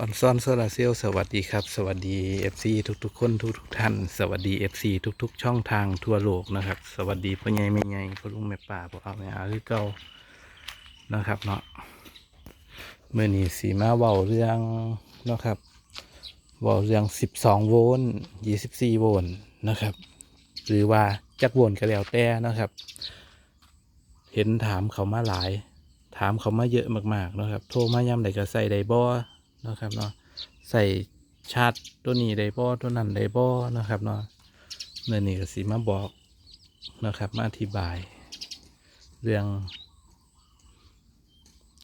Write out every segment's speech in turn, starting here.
ออนซอนโซลาเซลสวัสดีครับ สวัสดี FC ทุกๆ คนทุกๆท่าน สวัสดี FC ทุก ๆ ช่องทางทั่วโลกนะครับ สวัสดีพ่อใหญ่แม่ใหญ่พ่อลุงแม่ป่าพ่อเอาแม่อาคือเก่านะครับเนาะเมื่อนี้สีมาเว้าเรื่องนะครับเว้าเรื่อง 12 โวลต์24 โวลต์นะครับ หรือว่าจักโวลต์ก็แล้วแต่นะครับ เห็นถามเขามาหลาย ถามเขามาเยอะมากๆนะครับ โทรมาย้ำใดก็ใส่ไดบอ นะครับเนาะใส่ชาร์จตัวนี้ได้บอตัวนั้นได้บอนะครับเนาะเนื่อนี้ก็สีมาบอกนะครับ มาอธิบาย เรื่อง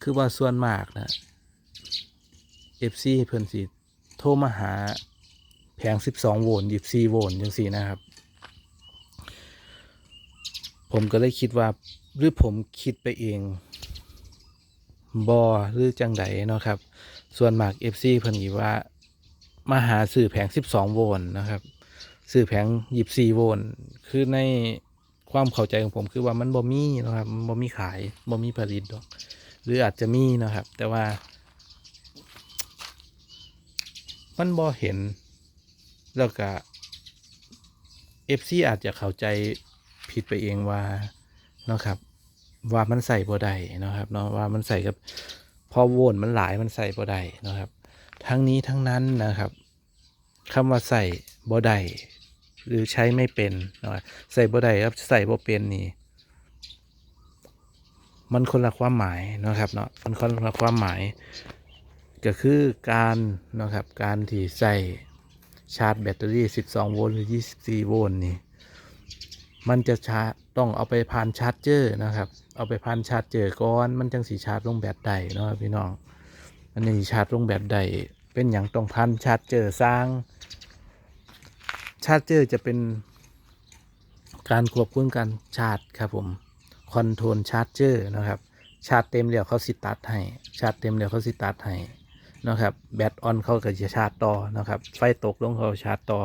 คือว่าส่วนมากนะเอฟซีเพิ่นสิโทรมาหาแผง 12 โวลต์24โวลต์จังซี่นะครับ ผมก็เลยคิดว่า หรือผมคิดไปเองบอหรือจังไดเนาะครับ ส่วนมาก FC เพิ่นกีว่ามาหาสื่อแผง 12 โวลต์นะครับสื่อแผง24โวลต์คือในความเข้าใจของผมคือว่ามันบ่มีนะครับมันบ่มีขายบ่มีผลิตดอก หรืออาจจะมีนะครับ แต่ว่า มันบ่เห็น แล้วก็ FC อาจจะเข้าใจผิดไปเองว่านะครับ ว่ามันใส่บ่ได้นะครับเนาะว่ามันใส่กับ พอโวลต์มันหลายมันใส่บ่ได้นะครับ ทั้งนี้ทั้งนั้นนะครับคำว่าใส่บ่ได้หรือใช้ไม่เป็นนะใส่บ่ได้ครับใส่บ่เป็นนี่ มันคนละความหมายนะครับเนาะมันคนละความหมาย ก็คือการนะครับการที่ใส่ชาร์จแบตเตอรี่ 12 โวลต์หรือ 24 โวลต์นี่ มันจะชาร์จต้องเอาไปผ่านชาร์จเจอร์นะครับ เอาไปผ่านชาร์จเจอร์ก่อน มันจังสีชาร์จลงแบตได้เนาะครับพี่น้อง มันยังสิชาร์จลงแบตได้เป็นอย่างต้องผ่านชาร์จเจอร์สร้าง ชาร์จเจอร์จะเป็นการควบคุมการชาร์จครับผมคอนโทรลชาร์จเจอร์นะครับ ชาร์จเต็มแล้วเขาสิตัดให้ ชาร์จเต็มแล้วเขาสิตัดให้นะครับ แบตออนเขาก็จะชาร์จต่อนะครับ ไฟตกลงเขาชาร์จต่อ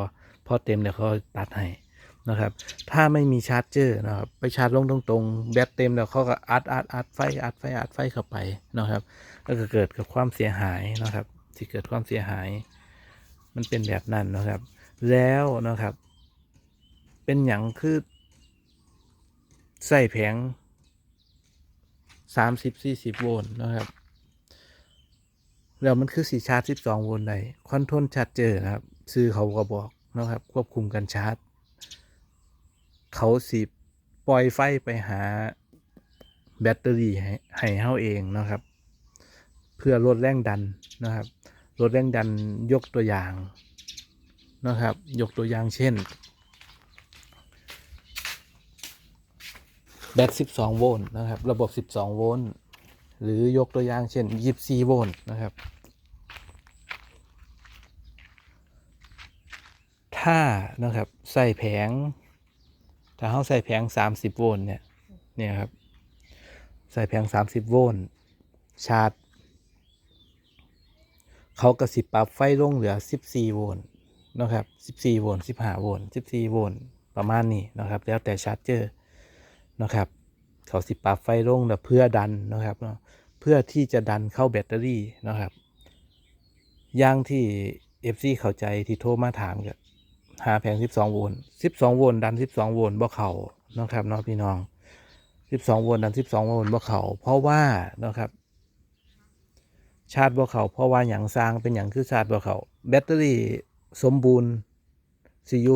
พอเต็มแล้วเขาตัดให้ นะครับ ถ้าไม่มีชาร์จเจอร์นะครับไปชาร์จลงตรงๆแบตเต็มแล้วเขาก็อัดอัดอัดไฟอัดไฟอัดไฟเข้าไปนะครับ ก็เกิดกับความเสียหายนะครับ ที่เกิดความเสียหาย มันเป็นแบบนั้นนะครับ แล้วนะครับ เป็นอย่างคือใส่แผงสามสิบสี่สิบโวลต์นะครับแล้วมันคือสีชาร์จสิบสองโวลต์ได้คอนโทรลชาร์จเจอร์นะครับ ซื้อเขาก็บอกนะครับ ควบคุมการชาร์จ เขาสิปล่อยไฟไปหาแบตเตอรี่ให้ให้เฮาเองนะครับ เพื่อลดแรงดันนะครับลดแรงดันยกตัวอย่างนะครับ ยกตัวอย่างเช่น แบต 12 โวลต์นะครับ ระบบ 12 โวลต์หรือยกตัวอย่างเช่น 24 โวลต์นะครับ ถ้านะครับใส่แผง ถ้าเขาใส่แผง 30 โวลต์เนี่ยเนี่ยครับ ใส่แผง 30 โวลต์ชาร์จ เขากระสิบปรับไฟลงเหลือ 14 โวลต์นะครับ 14 โวลต์ 15 โวลต์ 14 โวลต์ประมาณนี้นะครับ แล้วแต่ชาร์จเจอร์นะครับเขาสิปรับไฟลงเพื่อดันนะครับเนาะเพื่อที่จะดันเข้าแบตเตอรี่นะครับอย่างที่ FC เข้าใจที่โทรมาถามกับ หาแผง 12 โวลต์12 โวลต์ดัน 12 โวลต์บ่เข้านะครับเนาะพี่น้อง 12 โวลต์ดัน 12 โวลต์บ่เข้าเพราะว่านะครับ ชาร์จบ่เข้าเพราะว่าหยังสร้างเป็นหยังคือชาร์จบ่เข้าแบตเตอรี่สมบูรณ์ CU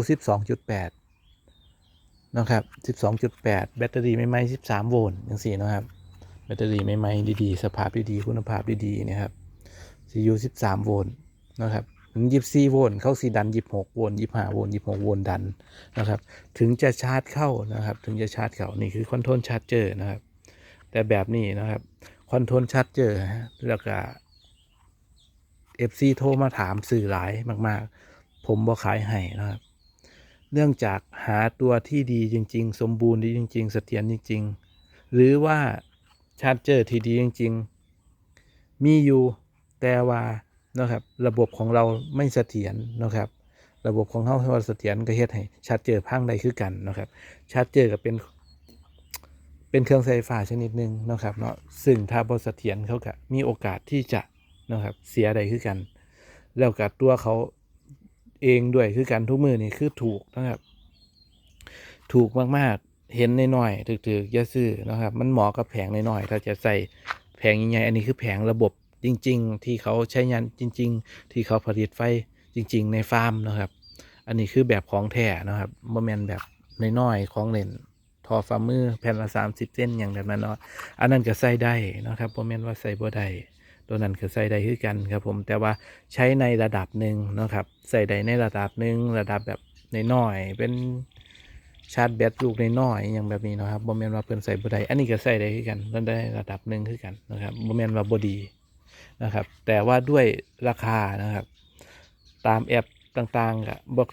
12.8 นะครับ 12.8 แบตเตอรี่ไม่ไหม้13 โวลต์อย่างสี่นะครับ แบตเตอรี่ไม่ไหม้ดีๆ สภาพดีๆ คุณภาพดีๆนะครับ CU 13 โวลต์นะครับ ถึง24โวลต์เข้าสีดัน26โวลต์25โวลต์26โวลต์ดันนะครับ ถึงจะชาร์จเข้านะครับ ถึงจะชาร์จเข้านี่คือคอนโทรลชาร์จเจอร์นะครับ แต่แบบนี้นะครับคอนโทรลชาร์จเจอร์ฮะแล้วก็ FC โทรมาถามสื่อหลายมาก ๆ ผมบ่ขายให้นะครับ เนื่องจากหาตัวที่ดีจริง ๆ สมบูรณ์ดีจริง ๆ เสถียรจริง ๆ หรือว่าชาร์จเจอร์ที่ดีจริง ๆ มีอยู่แต่ว่า นะครับระบบของเราไม่เสถียรนะครับ ระบบของเราให้ว่าเสถียรก็เฮ็ดให้ชาร์จเจอพังได้คือกันนะครับชาร์จเจอร์ก็เป็น เป็นเครื่องใช้ไฟฟ้าชนิดหนึ่งนะครับเนาะซึ่งถ้าบ่เสถียรเขาก็มีโอกาสที่จะนะครับเสียได้คือกัน แล้วกับตัวเขาเองด้วยคือกันทุกมือนี่คือถูกนะครับ ถูกมากๆเห็นในน้อยๆถือๆอย่าซื้อนะครับ มันเหมาะกับแผงในน้อยๆถ้าจะใส่แผงใหญ่ๆอันนี้คือแผงระบบ จริง ๆ ที่เขาใช้งานจริง ๆ ที่เขาผลิตไฟจริง ๆ ในฟาร์มนะครับ อันนี้คือแบบของแท้นะครับโมเมนแบบน้อยๆของเล่นทอฟ้ามือแผ่นละสามสิบเส้นอย่างแบบนั้นเนาะอันนั้นก็ใส่ได้นะครับโมเมนว่าใส่บ่ได้ตัวนั้นก็ใส่ได้คือกันครับผมแต่ว่าใช้ในระดับหนึ่งนะครับใส่ได้ในระดับหนึ่งระดับแบบน้อยๆเป็นชาร์จแบตลูกน้อยๆอย่างแบบนี้นะครับโมเมนว่าเพิ่นใส่บ่ได้อันนี้ก็ใส่ได้คือกันแล้วได้ระดับหนึ่งคือกันนะครับโมเมนว่าบ่ดี นะครับ แต่ว่าด้วยราคานะครับ ตามแอปต่างๆก็บอก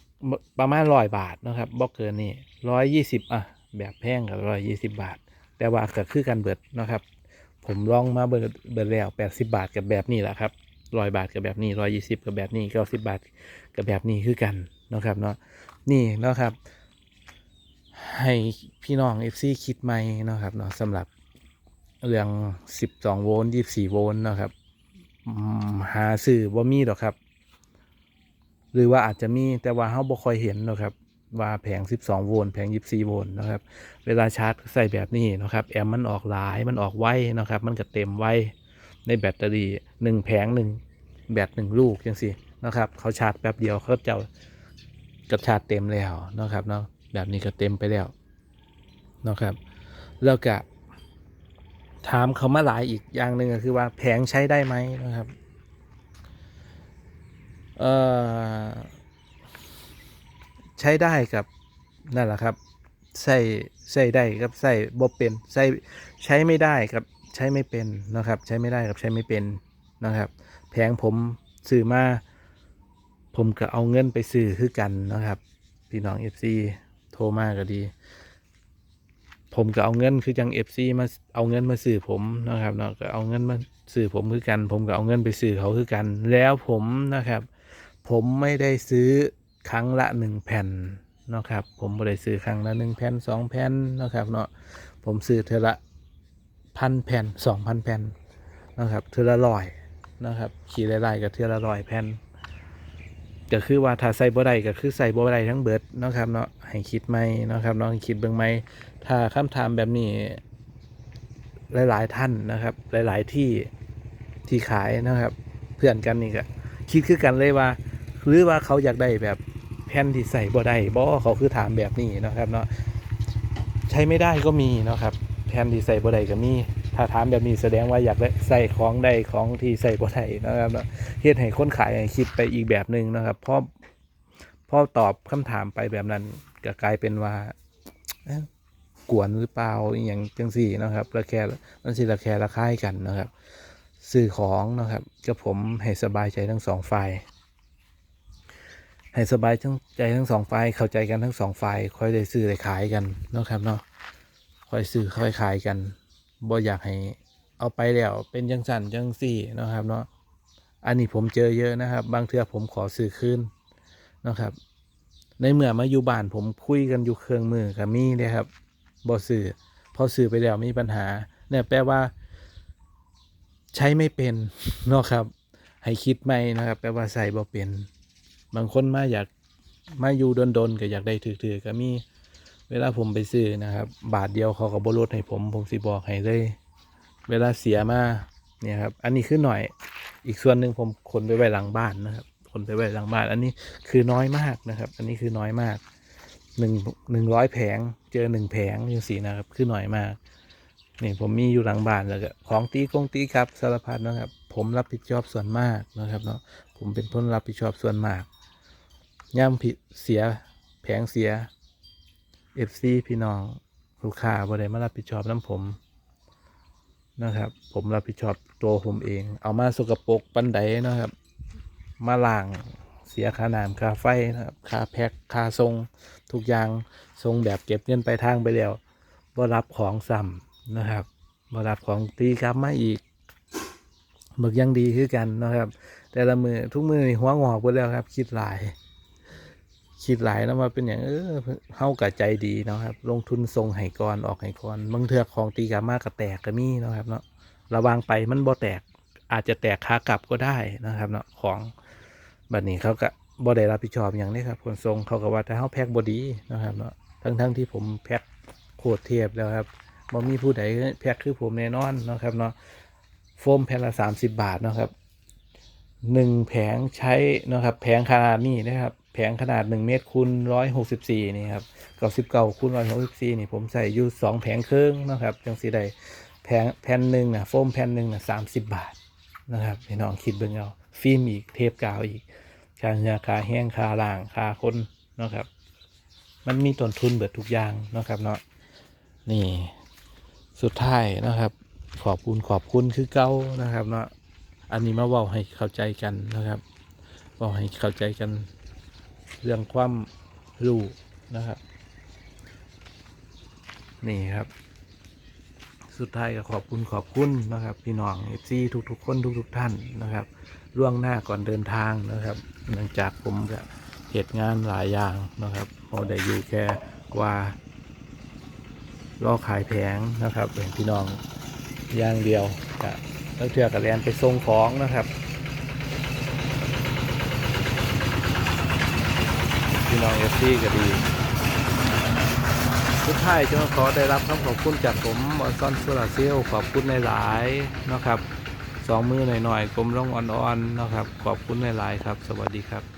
ประมาณร้อยบาทนะครับบอกเกินนี่ร้อยยี่สิบอะแบบแพงกับร้อยยี่สิบบาท แต่ว่าก็คือกันเบิดนะครับ ผมลองมาเบิดเบิดแล้วแปดสิบาทกับแบบนี้แหละครับร้อยบาทกับแบบนี้ร้อยยี่สิบกับแบบนี้เก้าสิบบาทกับแบบนี้คือกันนะครับเนาะนี่นะครับ ให้พี่น้องเอฟซีคิดใหม่นะครับเนาะสำหรับเรื่องสิบสองโวลต์ยี่สี่โวลต์นะครับ หาซื้อบ่มีดอกครับ หรือว่าอาจจะมีแต่ว่าเราบ่ค่อยเห็นเนาะครับ ว่าแผง 12 โวลต์แผง 24 โวลต์นะครับ เวลาชาร์จใส่แบบนี้นะครับ แอมป์มันออกหลายมันออกไวนะครับ มันก็เต็มไวในแบตเตอรี่หนึ่งแผงหนึ่งแบตหนึ่งลูกจังสินะครับเขาชาร์จแป๊บเดียวเขาจะกับชาร์จเต็มแล้วนะครับเนาะแบบนี้ก็เต็มไปแล้วนะครับแล้วก็ ถามเขามาหลายอีกอย่างหนึ่งก็คือว่าแผงใช้ได้ไหมนะครับเอ่อใช้ได้กับนั่นแหละครับใส่ใส่ได้กับใส่บ่เป็นใส่ใช้ไม่ได้กับใช้ไม่เป็นนะครับ ใช้ไม่ได้กับใช้ไม่เป็นนะครับ แผงผมซื้อมาผมก็เอาเงินไปซื้อคือกันนะครับ พี่น้อง FC โทรมาก็ดี ผมก็เอาเงินคือจัง FC มาเอาเงินมาซื้อผมนะครับเนาะก็เอาเงินมาซื้อผมคือกัน ผมก็เอาเงินไปซื้อเขาคือกัน แล้วผมนะครับ ผมไม่ได้ซื้อครั้งละหนึ่งแผ่นนะครับ ผมไม่ได้ซื้อครั้งละหนึ่งแผ่นสองแผ่นนะครับเนาะผมซื้อเทอละพันแผ่นสองพันแผ่นนะครับเทอละร้อยนะครับขี่ไล่ๆกับเทอละร้อยแผ่น ก็คือว่าถ้าใส่บ่ได้ก็คือใส่บ่ได้ทั้งเบิดนะครับเนาะให้คิดไหมนะครับเนาะคิดเบิ่งไหมถ้าคำถามแบบนี้ หลาย ๆ ท่านนะครับ หลาย ๆ ที่ที่ขายนะครับ เพื่อนกันนี่ก็คิดคือกันเลยว่า หรือว่าเขาอยากได้แบบแผ่นที่ใส่บ่ได้บ่เขาคือถามแบบนี้นะครับเนาะใช้ไม่ได้ก็มีนะครับแผ่นที่ใส่บ่ได้ก็มี ถ้าถามแบบนี้แสดงว่าอยากได้ใส่ของใดของที่ใส่บ่ได้นะครับเนาะเฮ็ดให้คนขายคิดไปอีกแบบหนึ่งนะครับเพราะพอตอบคำถามไปแบบนั้นก็กลายเป็นว่ากวนหรือเปล่าอย่างจังสี่นะครับระแคะมันสิระแคะระคายกันนะครับซื้อของนะครับกับผมให้สบายใจทั้งสองฝ่ายให้สบายทั้งใจทั้งสองฝ่ายเข้าใจกันทั้งสองฝ่ายค่อยได้ซื้อได้ขายกันนะครับเนาะค่อยซื้อค่อยขายกัน บ่อยากให้เอาไปแล้วเป็นจังสันจังสี่นะครับเนาะอันนี้ผมเจอเยอะนะครับ บางเทื่อผมขอซื้อคืนนะครับ ในเมื่อมาอยู่บ้านผมคุยกันอยู่เครื่องมือกับมีเนี่ยครับบ่ซื้อพอซื้อไปแล้วมีปัญหา เนี่ยแปลว่า ใช้ไม่เป็นนะครับ ให้คิดไม่นะครับ แปลว่าใส่บ่เป็น บางคนมาอยากมาอยู่ดนๆก็อยากได้ถือๆก็มี เวลาผมไปซื้อนะครับ บาทเดียวเขาก็บลดให้ผม ผมสิบอกให้เลย เวลาเสียมาเนี่ยครับ อันนี้คือหน่อย อีกส่วนหนึ่งผมขนไปไว้หลังบ้านนะครับ ขนไปไว้หลังบ้าน อันนี้คือน้อยมากนะครับ อันนี้คือน้อยมากหนึ่งหนึ่งร้อยแผง เจอหนึ่งแผงอยังสีนะครับ คือหน้อยมากนี่ผมมีอยู่หลังบ้านแล้วก็ของตีกงตีครับสารพัดนะครับ ผมรับผิดชอบส่วนมากนะครับเนาะผมเป็นคนรับผิดชอบส่วนมากย่ำผิดเสียแผงเสีย เอฟซีพี่น้องลูกค้าบ่ได้มารับผิดชอบน้ำผมนะครับ ผมรับผิดชอบตัวผมเอง เอามาสกปรกปันไดนะครับ มาล้างเสียค่าน้ำค่าไฟนะครับค่าแพ็คค่าทรงทุกอย่างทรงแบบเก็บเงินไปทางไปแล้วบ่รับของซ้ำนะครับบ่รับของตีกลับมาอีกหมึกยังดีคือกันนะครับ แต่ละมือทุกมือหัวงอกหมดแล้วครับ คิดหลาย คิดหลายแล้วมาเป็นอย่างเออเฮากับใจดีเนาะครับ ลงทุนทรงไห้ก่อนออกไห้ก่อนบางเทือกของตีกลับมากระแตกก็มีเนาะครับเนาะระวังไปมันบ่แตกอาจจะแตกขากลับก็ได้นะครับเนาะของบัดนี้เขาก็บ่ได้รับผิดชอบอย่างนี้ครับขนส่งเขาก็ว่าถ้าเฮาแพ็คบ่ดีนะครับเนาะทั้งทั้งๆที่ผมแพ็คโคตรเทียบแล้วครับบ่มีผู้ใดแพ็คคือผมแน่นอนนะครับเนาะโฟมแผ่นละ30บบาทนะครับหนึ่งแผงใช้นะครับแผงขนาดนี้นะครับ แผงขนาด 1 เมตรคูณ164 นี่ครับ99คูณ164 นี่ผมใส่อยู่สองแผงครึ่งนะครับจังสิได้แผงแผ่นหนึ่งน่ะโฟมแผ่นหนึ่งน่ะ30บาทนะครับพี่น้องคิดเบิ่งเอาฟิล์มอีกเทปกาวอีกค่าเนื้อค่าแห้งค่าล่างค่าคนนะครับ มันมีต้นทุนเบิดทุกอย่างนะครับเนาะนี่สุดท้ายนะครับ ขอบคุณขอบคุณคือเก้านะครับเนาะอันนี้มาเว่าให้เข้าใจกันนะครับเว่าให้เข้าใจกัน เรื่องความรู้นะครับ นี่ครับ สุดท้ายก็ขอบคุณขอบคุณนะครับ พี่น้องเอฟซีทุก ๆ คนทุก ๆ ท่านนะครับ ล่วงหน้าก่อนเดินทางนะครับ เนื่องจากผมก็เหตุงานหลายอย่างนะครับพอได้อยู่แค่กว่ารอขายแผงนะครับเป็นพี่น้องอย่างเดียวก็แล้วเทือกกับแลนไปส่งของนะครับ พี่น้องเอฟซีก็ดีสุดท้ายจะขอได้รับคำขอบคุณจากผมออนซอนสุราเซลขอบคุณหลายๆนะครับสองมือหน่อยๆกลมร่องอ่อนๆนะครับ ขอบคุณหลายๆครับ สวัสดีครับ